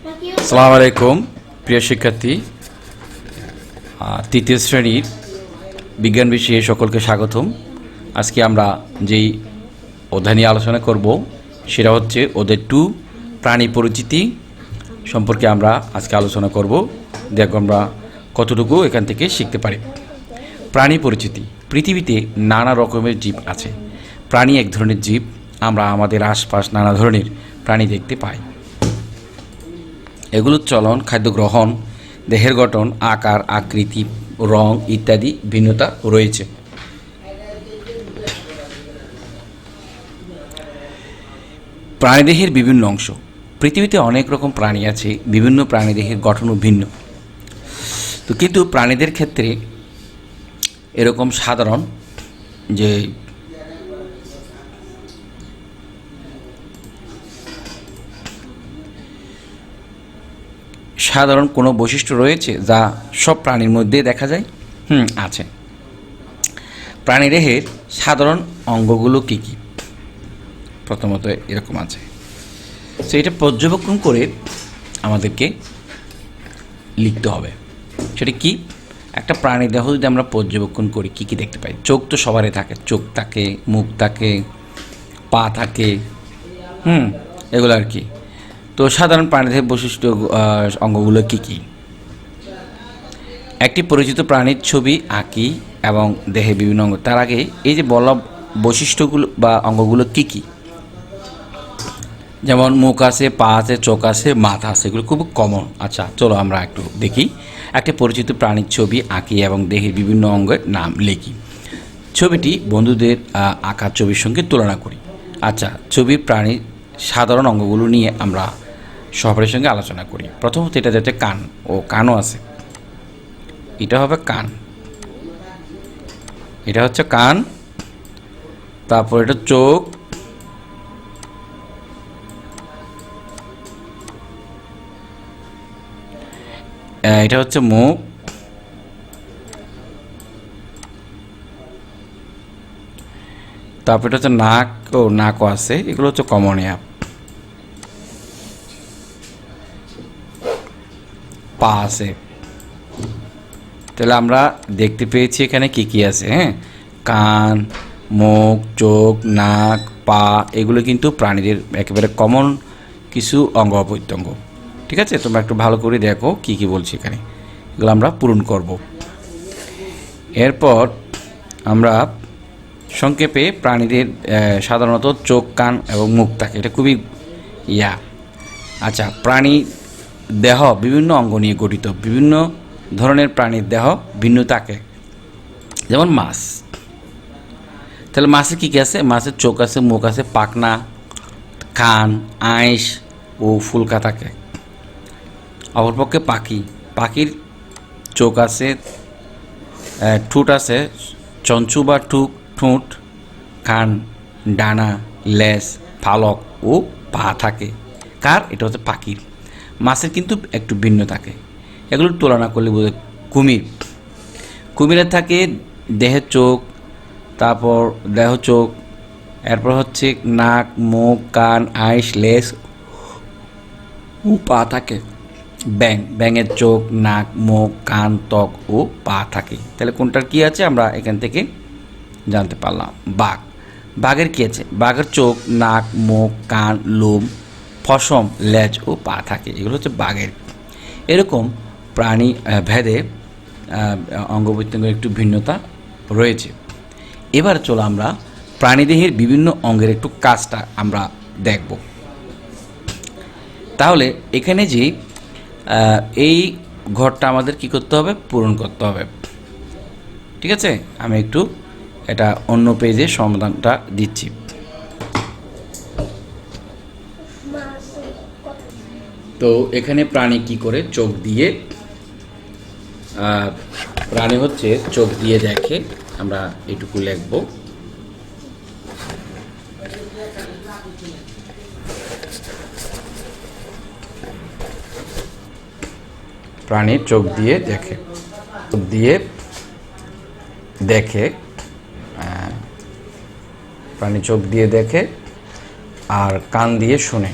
আসসালামু আলাইকুম, প্রিয় শিক্ষার্থী। তৃতীয় শ্রেণির বিজ্ঞান বিষয়ে সকলকে স্বাগতম। আজকে আমরা যেই অধ্যায় নিয়ে আলোচনা করব, সেটা হচ্ছে ওদের টু, প্রাণী পরিচিতি সম্পর্কে আমরা আজকে আলোচনা করব। দেখব আমরা কতটুকু এখান থেকে শিখতে পারি। প্রাণী পরিচিতি, পৃথিবীতে নানা রকমের জীব আছে। প্রাণী এক ধরনের জীব, আমরা আমাদের আশপাশ নানা ধরনের প্রাণী দেখতে পাই। এগুলোর চলন, খাদ্য গ্রহণ, দেহের গঠন, আকার, আকৃতি, রং ইত্যাদি ভিন্নতা রয়েছে। প্রাণীদেহের বিভিন্ন অংশ। পৃথিবীতে অনেক রকম প্রাণী আছে, বিভিন্ন প্রাণীদেহের গঠনও ভিন্ন। তো কিন্তু প্রাণীদের ক্ষেত্রে এরকম সাধারণ যে সাধারণ কোনো বৈশিষ্ট্য রয়েছে যা সব প্রাণীর মধ্যে দেখা যায়? হুম, আছে। প্রাণীদেহের সাধারণ অঙ্গগুলো কী কী? প্রথমত এরকম আছে। তো এটা পর্যবেক্ষণ করে আমাদেরকে লিখতে হবে। সেটা কি? একটা প্রাণী দেহ যদি আমরা পর্যবেক্ষণ করি, কী কী দেখতে পাই? চোখ তো সবারই থাকে। চোখ থাকে, মুখ থাকে, পা থাকে। হুম, এগুলো আর কি। তো সাধারণ প্রাণীদের বৈশিষ্ট্য অঙ্গগুলো কী কী? একটি পরিচিত প্রাণীর ছবি, আঁকি এবং দেহে বিভিন্ন অঙ্গ। তার আগে এই যে বলা বৈশিষ্ট্যগুলো বা অঙ্গগুলো কী কী? যেমন মুখ আছে, পা আছে, চোখ আছে, মাথা আছে, এগুলো খুব কমন আচ্ছা চলো আমরা একটু দেখি। একটি পরিচিত প্রাণীর ছবি, আঁকি এবং দেহের বিভিন্ন অঙ্গের নাম লিখি। ছবিটি বন্ধুদের আঁকা ছবির সঙ্গে তুলনা করি। আচ্ছা ছবির প্রাণীর সাধারণ অঙ্গগুলো নিয়ে আমরা সবার সঙ্গে আলোচনা করি। প্রথমত এটা যাতে কান, ও কানও আছে। এটা হবে কান। এটা হচ্ছে কান। তারপর এটা চোখ। এটা হচ্ছে মুখ। তারপর এটা হচ্ছে নাক, ও নাকও আছে। এগুলো হচ্ছে কমন অ্যাপ পা আছে। তাহলে আমরা দেখতে পেয়েছি এখানে কি কি আছে হ্যাঁ? কান, মুখ, চোখ, নাক, পা, এগুলো কিন্তু প্রাণীদের একেবারে কমন কিছু অঙ্গ প্রত্যঙ্গ ঠিক আছে? তোমরা একটু ভালো করে দেখো কি কি বলছি এখানে। এগুলো আমরা পূরণ করব। এরপর আমরা সংক্ষেপে প্রাণীদের সাধারণত চোখ, কান এবং মুখ থাকে। এটা খুবই ইয়া। আচ্ছা প্রাণী দেহ বিভিন্ন অঙ্গ নিয়ে গঠিত, বিভিন্ন ধরনের প্রাণীর দেহ ভিন্ন থাকে যেমন মাছ। তাহলে মাছের কী কী আছে? মাছের চোখ আছে, মুখ আছে, পাখনা, কান আঁশ ও ফুলকা থাকে। অপরপক্ষে পাখি। পাখির চোখ আছে ঠোঁট আছে, চঞ্চু বা ঠুক ঠোঁট, কান, ডানা, লেজ পালক ও পা থাকে। কার? এটা হচ্ছে পাখির। মাছের কিন্তু একটু ভিন্ন থাকে। এগুলোর তুলনা করলে বোঝে কুমির। কুমিরের থাকে দেহের চোখ, তারপর দেহ চোখ, এরপর হচ্ছে নাক, মুখ, কান, আইস লেস ও পা থাকে। ব্যাং, ব্যাঙের চোখ, নাক, মুখ, কান, ত্বক ও পা থাকে। তাহলে কোনটার কি আছে আমরা এখান থেকে জানতে পারলাম। বাঘ। বাঘের কী আছে? বাঘের চোখ, নাক, মুখ, কান, লোম ফসম লেজ ও পা থাকে। এগুলো হচ্ছে বাঘের। এরকম প্রাণী ভেদে অঙ্গ প্রত্যঙ্গের একটু ভিন্নতা রয়েছে। এবার চলো আমরা প্রাণীদেহের বিভিন্ন অঙ্গের একটু কাজটা আমরা দেখব। তাহলে এখানে যে এই ঘরটা আমাদের কি করতে হবে? পূরণ করতে হবে। ঠিক আছে? আমি একটু এটা অন্য পেজে সমাধানটা দিচ্ছি। তো এখানে প্রাণী কি করে? চোখ দিয়ে প্রাণী হচ্ছে চোখ দিয়ে দেখে। আমরা এটুকু লিখব। প্রাণী চোখ দিয়ে দেখে। চোখ দিয়ে দেখে প্রাণী চোখ দিয়ে দেখে, আর কান দিয়ে শুনে।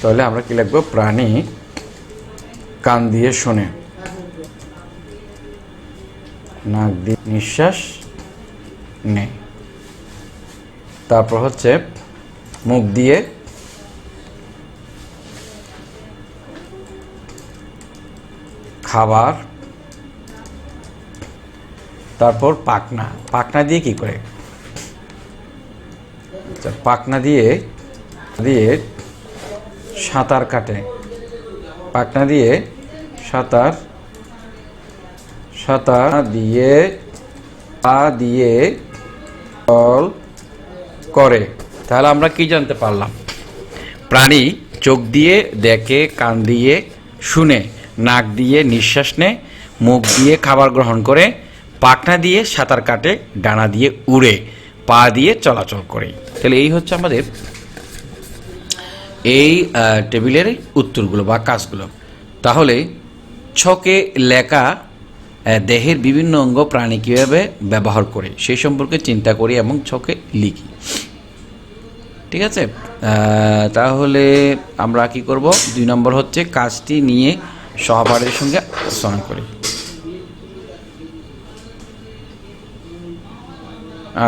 তাহলে আমরা কি লিখব? প্রাণী কান দিয়ে শোনে। নাক দিয়ে নিঃশ্বাস নেয় তারপর হচ্ছে মুখ দিয়ে খাবার। তারপর পাকনা পাকনা দিয়ে কি করে? আচ্ছা, পাকনা দিয়ে দিয়ে সাঁতার কাটে। পাকনা দিয়ে সাঁতার সাঁতার দিয়ে, পা দিয়ে জল করে। তাহলে আমরা কি জানতে পারলাম? প্রাণী চোখ দিয়ে দেখে, কান দিয়ে শুনে, নাক দিয়ে নিঃশ্বাস নেয়, মুখ দিয়ে খাবার গ্রহণ করে, পাখনা দিয়ে সাঁতার কাটে, ডানা দিয়ে উড়ে, পা দিয়ে চলাচল করে। তাহলে এই হচ্ছে আমাদের এই টেবিলের উত্তরগুলো বা কাজগুলো। তাহলে ছকে লেখা দেহের বিভিন্ন অঙ্গ প্রাণী কীভাবে ব্যবহার করে সেই সম্পর্কে চিন্তা করি এবং ছকে লিখি। ঠিক আছে? তাহলে আমরা কি করব? দুই নম্বর হচ্ছে কাজটি নিয়ে সহপাঠীদের সঙ্গে আলোচনা করি।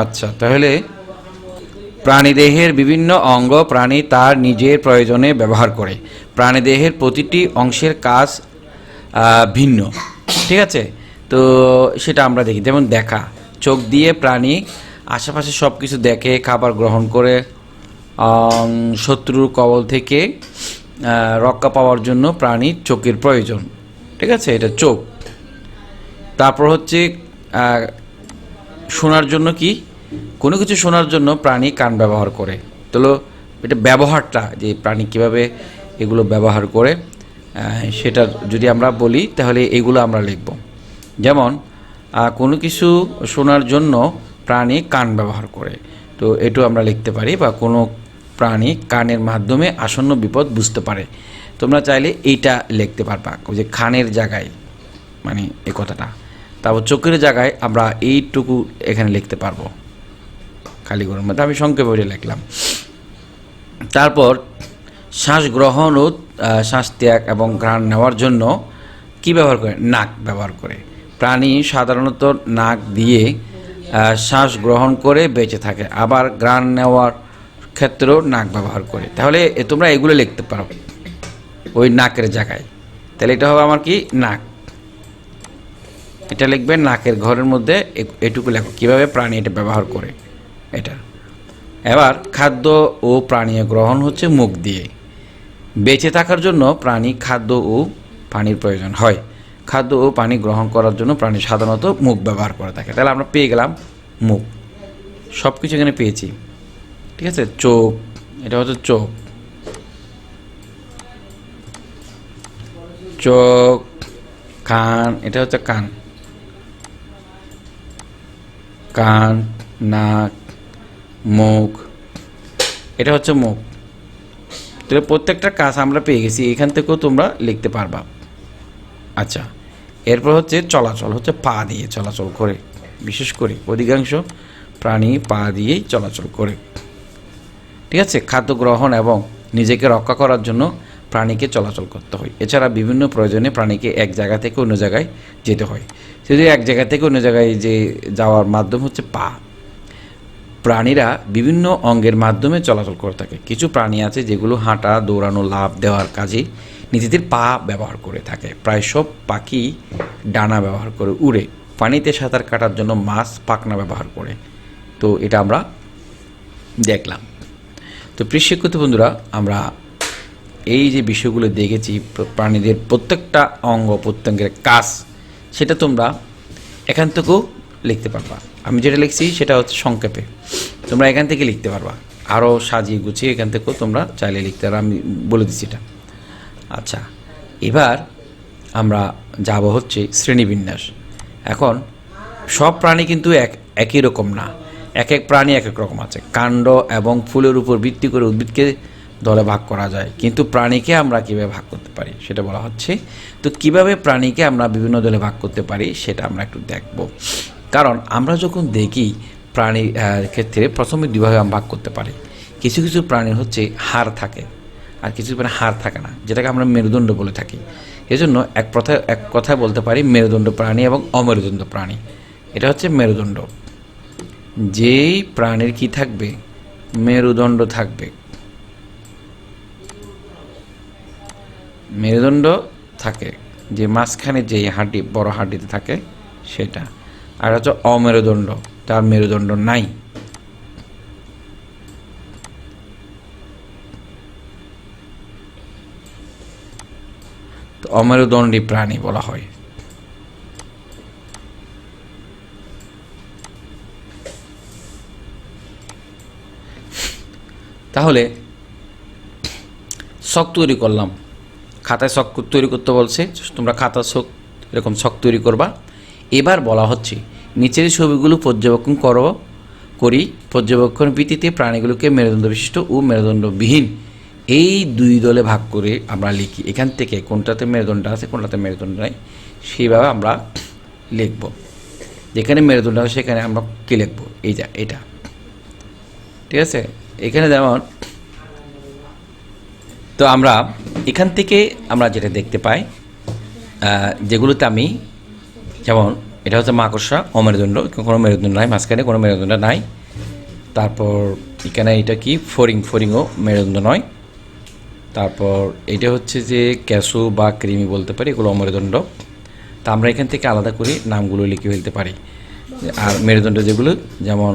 আচ্ছা তাহলে প্রাণীদেহের বিভিন্ন অঙ্গ প্রাণী তার নিজের প্রয়োজনে ব্যবহার করে। প্রাণীদেহের প্রতিটি অংশের কাজ ভিন্ন। ঠিক আছে? তো সেটা আমরা দেখি। যেমন দেখা। চোখ দিয়ে প্রাণী আশেপাশে সব কিছু দেখে, খাবার গ্রহণ করে শত্রুর কবল থেকে রক্ষা পাওয়ার জন্য প্রাণীর চোখের প্রয়োজন। ঠিক আছে? এটা চোখ। তারপর হচ্ছে শোনার জন্য কি? কোনো কিছু শোনার জন্য প্রাণী কান ব্যবহার করে। তো এটা ব্যবহারটা, যে প্রাণী কীভাবে এগুলো ব্যবহার করে সেটা যদি আমরা বলি, তাহলে এগুলো আমরা লিখব। যেমন কোনো কিছু শোনার জন্য প্রাণী কান ব্যবহার করে। তো এটাও আমরা লিখতে পারি, বা কোনো প্রাণী কানের মাধ্যমে আসন্ন বিপদ বুঝতে পারে। তোমরা চাইলে এইটা লিখতে পারবা, যে খানের জায়গায় মানে এই কথাটা। তারপর চোখের জায়গায় আমরা এইটুকু এখানে লিখতে পারব। খালি করে মধ্যে। আমি সংক্ষেপে লিখলাম। তারপর, শ্বাস গ্রহণ ও শ্বাস ত্যাগ এবং ঘ্রাণ নেওয়ার জন্য কি ব্যবহার করে? নাক ব্যবহার করে। প্রাণী সাধারণত নাক দিয়ে শ্বাস গ্রহণ করে বেঁচে থাকে। আবার ঘ্রাণ নেওয়ার ক্ষেত্রেও নাক ব্যবহার করে। তাহলে তোমরা এগুলো লিখতে পারো ওই নাকের জায়গায়। তাহলে এটা হবে আমার কি? নাক। এটা লিখবে নাকের ঘরের মধ্যে এটুকু লেখো। কীভাবে প্রাণী এটা ব্যবহার করে? এটা। এবার খাদ্য ও প্রাণীয় গ্রহণ হচ্ছে মুখ দিয়ে বেঁচে থাকার জন্য প্রাণী খাদ্য ও পানির প্রয়োজন হয়। খাদ্য ও পানি গ্রহণ করার জন্য প্রাণী সাধারণত মুখ ব্যবহার করে থাকে। তাহলে আমরা পেয়ে গেলাম মুখ। সব কিছু এখানে পেয়েছি। ঠিক আছে? চোখ, এটা হচ্ছে চোখ। চোখ, কান, এটা হচ্ছে কান। কান, নাক মুখ। এটা হচ্ছে মুখ। তাহলে প্রত্যেকটা কাজ আমরা পেয়ে গেছি, এখান থেকেও তোমরা লিখতে পারবা। আচ্ছা এরপর হচ্ছে চলাচল, হচ্ছে পা দিয়ে চলাচল করে, বিশেষ করে অধিকাংশ প্রাণী পা দিয়েই চলাচল করে। ঠিক আছে? খাদ্য গ্রহণ এবং নিজেকে রক্ষা করার জন্য প্রাণীকে চলাচল করতে হয়। এছাড়া বিভিন্ন প্রয়োজনে প্রাণীকে এক জায়গা থেকে অন্য জায়গায় যেতে হয়। যদি এক জায়গা থেকে অন্য জায়গায় যে যাওয়ার মাধ্যম হচ্ছে পা। প্রাণীরা বিভিন্ন অঙ্গের মাধ্যমে চলাচল করে থাকে। কিছু প্রাণী আছে যেগুলো হাঁটা, দৌড়ানো লাভ দেওয়ার কাজে নিজেদের পা ব্যবহার করে থাকে। প্রায় সব পাখি ডানা ব্যবহার করে, উড়ে। পানিতে সাঁতার কাটার জন্য মাছ পাখনা ব্যবহার করে। তো এটা আমরা দেখলাম। তো প্রিয় শিক্ষিত বন্ধুরা, আমরা এই যে বিষয়গুলো দেখেছি প্রাণীদের প্রত্যেকটা অঙ্গ প্রত্যঙ্গের কাজ, সেটা তোমরা এখান থেকেও লিখতে পারবা। আমি যেটা লিখছি সেটা হচ্ছে সংক্ষেপে। তোমরা এখান থেকে লিখতে পারবা। আরও সাজিয়ে গুছিয়ে এখান থেকেও তোমরা চাইলে লিখতে পারো। আমি বলে দিচ্ছি এটা। আচ্ছা এবার আমরা যাব হচ্ছে শ্রেণীবিন্যাস। এখন সব প্রাণী কিন্তু এক, একই রকম না। এক এক প্রাণী এক এক রকম আছে। কাণ্ড এবং ফুলের উপর ভিত্তি করে উদ্ভিদকে দলে ভাগ করা যায়। কিন্তু প্রাণীকে আমরা কীভাবে ভাগ করতে পারি সেটা বলা হচ্ছে। তো কীভাবে প্রাণীকে আমরা বিভিন্ন দলে ভাগ করতে পারি সেটা আমরা একটু দেখব। কারণ আমরা যখন দেখি প্রাণীর ক্ষেত্রে প্রথমে দুভাবে আমরা ভাগ করতে পারি। কিছু কিছু প্রাণীর হচ্ছে হাড় থাকে আর কিছু মানে হাড় থাকে না, যেটাকে আমরা মেরুদণ্ড বলে থাকি। এজন্য এক কথা এক কথায় বলতে পারি মেরুদণ্ড প্রাণী এবং অমেরুদণ্ড প্রাণী। এটা হচ্ছে মেরুদণ্ড। যেই প্রাণীর কি থাকবে? মেরুদণ্ড থাকবে। মেরুদণ্ড থাকে। যে মাঝখানে যে হাড্ডি বড় হাড্ডিতে থাকে, সেটা। আর হচ্ছে অমেরুদণ্ড, তার মেরুদণ্ড নাই। তো অমেরুদণ্ডী প্রাণী বলা হয়। তাহলে শখ তৈরি করলাম। খাতায় শখ তৈরি করতে বলছে, তোমরা খাতা শখ, এরকম শখ তৈরি করবা। এবার বলা হচ্ছে নিচের ছবিগুলো পর্যবেক্ষণ করো, করি। পর্যবেক্ষণ ভিত্তিতে প্রাণীগুলোকে মেরুদণ্ড বিশিষ্ট ও মেরুদণ্ডবিহীন। এই দুই দলে ভাগ করে আমরা লিখি। এখান থেকে কোনটাতে মেরুদণ্ড আছে, কোনটাতে মেরুদণ্ড নাই, সেইভাবে আমরা লিখব। যেখানে মেরুদণ্ড আছে, সেখানে আমরা কী লিখব? এই যা, এটা। ঠিক আছে? এখানে যেমন, তো আমরা এখান থেকে আমরা যেটা দেখতে পাই যেগুলোতে আমি, যেমন এটা হচ্ছে মাকড়সা অমেরুদণ্ড কোনো মেরুদণ্ড নাই, মাঝখানে কোনো মেরুদণ্ড নাই। তারপর এখানে এটা কি? ফরিং, ফরিংও মেরুদণ্ড নয়। তারপর এটা হচ্ছে যে ক্যাসু বা ক্রিমি বলতে পারি, এগুলো অমেরুদণ্ড। তা আমরা এখান থেকে আলাদা করে নামগুলো লিখে ফেলতে পারি। আর মেরুদণ্ড যেগুলো, যেমন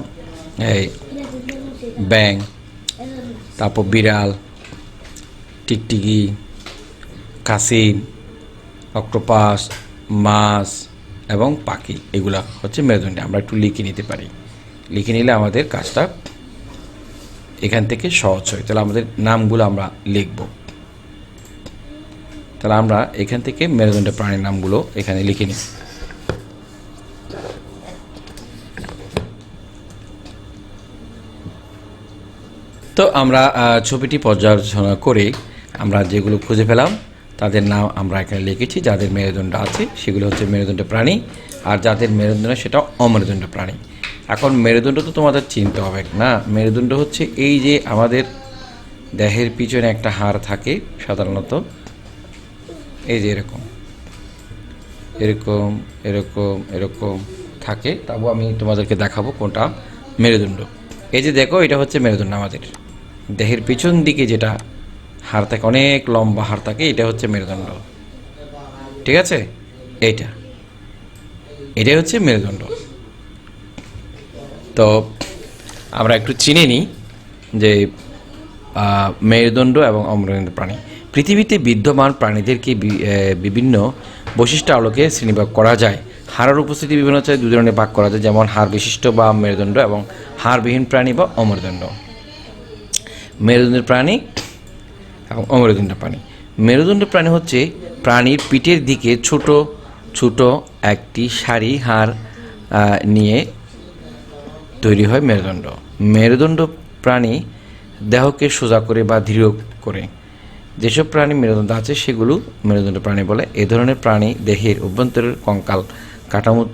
এই ব্যাং, তারপর বিড়াল, টিকটিকি, কাসিম, অক্টোপাস, মাছ এবং পাখি, এগুলা হচ্ছে মেরুদণ্ডী। আমরা একটু লিখে নিতে পারি। লিখে নিলে আমাদের কাজটা এখান থেকে সহজ হয়। তাহলে আমাদের নামগুলো আমরা লিখব। তাহলে আমরা এখান থেকে মেরুদণ্ড প্রাণীর নামগুলো এখানে লিখে নিই। তো আমরা ছবিটি পর্যালোচনা করে আমরা যেগুলো খুঁজে পেলাম তাদের নাম আমরা এখানে লিখেছি, যাদের মেরুদণ্ড আছে, সেগুলো হচ্ছে মেরুদণ্ড প্রাণী, আর যাদের মেরুদণ্ড সেটা অমেরুদণ্ড প্রাণী। এখন মেরুদণ্ড তো তোমাদের চিনতে হবে, না? মেরুদণ্ড হচ্ছে এই যে আমাদের দেহের পিছনে একটা হাড় থাকে, সাধারণত। এই যে এরকম। এরকম এরকম এরকম থাকে। তারপর আমি তোমাদেরকে দেখাবো কোনটা। মেরুদণ্ড। এই যে দেখো, এটা হচ্ছে মেরুদণ্ড আমাদের। দেহের পিছন দিকে যেটা হাড় থাকে অনেক লম্বা হাড় থাকে, এটা হচ্ছে মেরুদণ্ড। ঠিক আছে? এইটা। এটাই হচ্ছে মেরুদণ্ড। তো আমরা একটু চিনে নিই যে মেরুদণ্ড এবং অমেরুদণ্ড প্রাণী। পৃথিবীতে বিদ্যমান প্রাণীদেরকে বিভিন্ন বৈশিষ্ট্য আলোকে শ্রেণীভাগ করা যায়। হাড়ের উপস্থিতি বিভিন্ন হচ্ছে দু ধরনের ভাগ করা যায়, যেমন হাড় বিশিষ্ট বা মেরুদণ্ড এবং হাড়বিহীন প্রাণী বা অমেরুদণ্ড। মেরুদণ্ডের প্রাণী অমেরুদণ্ড প্রাণী। মেরুদণ্ড প্রাণী হচ্ছে প্রাণীর পিঠের দিকে ছোট ছোট একটি সারি হাড় নিয়ে তৈরি হয় মেরুদণ্ড। মেরুদণ্ড প্রাণী দেহকে সোজা করে বা দৃঢ় করে। যেসব প্রাণী মেরুদণ্ড আছে, সেগুলো মেরুদণ্ড প্রাণী বলে। এ ধরনের প্রাণী দেহের অভ্যন্তরের কঙ্কাল কাঠামো,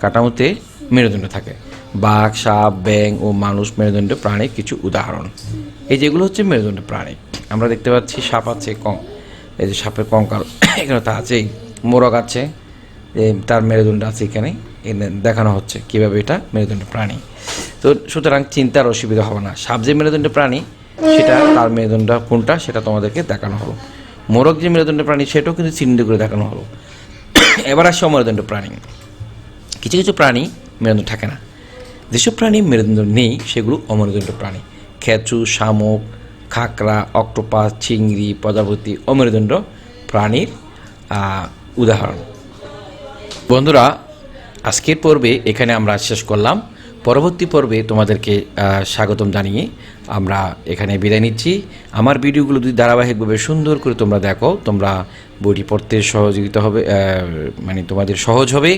কাঠামোতে মেরুদণ্ড থাকে। বাঘ, সাপ ব্যাং ও মানুষ মেরুদণ্ড প্রাণীর কিছু উদাহরণ। এই যেগুলো হচ্ছে মেরুদণ্ড প্রাণী। আমরা দেখতে পাচ্ছি সাপ আছে, কং, এই যে সাপের কঙ্কাল, এখানে তা আছেই। মোরগ আছে তার মেরুদণ্ড আছে এখানে। দেখানো হচ্ছে কীভাবে এটা মেরুদণ্ড প্রাণী। তো সুতরাং চিন্তার অসুবিধা হবে না। সাপ যে মেরুদণ্ড প্রাণী, সেটা তার মেরুদণ্ড কোনটা, সেটা তোমাদেরকে দেখানো হলো। মোরগ যে মেরুদণ্ড প্রাণী, সেটাও কিন্তু চিহ্নিত করে দেখানো হলো। এবার আসছে অমেরুদণ্ড প্রাণী। কিছু কিছু প্রাণী মেরুদণ্ড থাকে না। যেসব প্রাণী মেরুদণ্ড নেই, সেগুলো অমেরুদণ্ড প্রাণী। খেচু শামুক খাকরা, অক্টোপাস, চিংড়ি, প্রজাপতি, অমেরুদণ্ড, প্রাণীর উদাহরণ। বন্ধুরা, আজকের পর্বে এখানে আমরা শেষ করলাম। পরবর্তী পর্বে তোমাদেরকে স্বাগতম জানিয়ে আমরা এখানে বিদায় নিচ্ছি। আমার ভিডিওগুলো যদি ধারাবাহিকভাবে সুন্দর করে তোমরা দেখো, তোমরা বইটি পড়তে সহযোগিতা হবে মানে তোমাদের সহজ হবে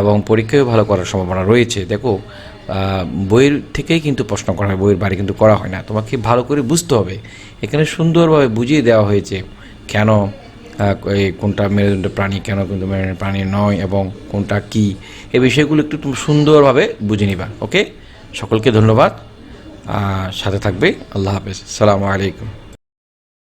এবং পরীক্ষায় ভালো করার সম্ভাবনা রয়েছে। দেখো বইয়ের থেকেই কিন্তু প্রশ্ন করা হয়, বইয়ের বাড়ি কিন্তু করা হয় না। তোমাকে ভালো করে বুঝতে হবে। এখানে সুন্দরভাবে বুঝিয়ে দেওয়া হয়েছে কেন কোনটা মেরুদণ্ড প্রাণী, কেন কিন্তু মেরুদণ্ড প্রাণী নয় এবং কোনটা কি। এই বিষয়গুলো একটু তুমি সুন্দরভাবে বুঝে নিবা, ওকে? সকলকে ধন্যবাদ। সাথে থাকবে। আল্লাহ হাফেজ। সালামু আলাইকুম।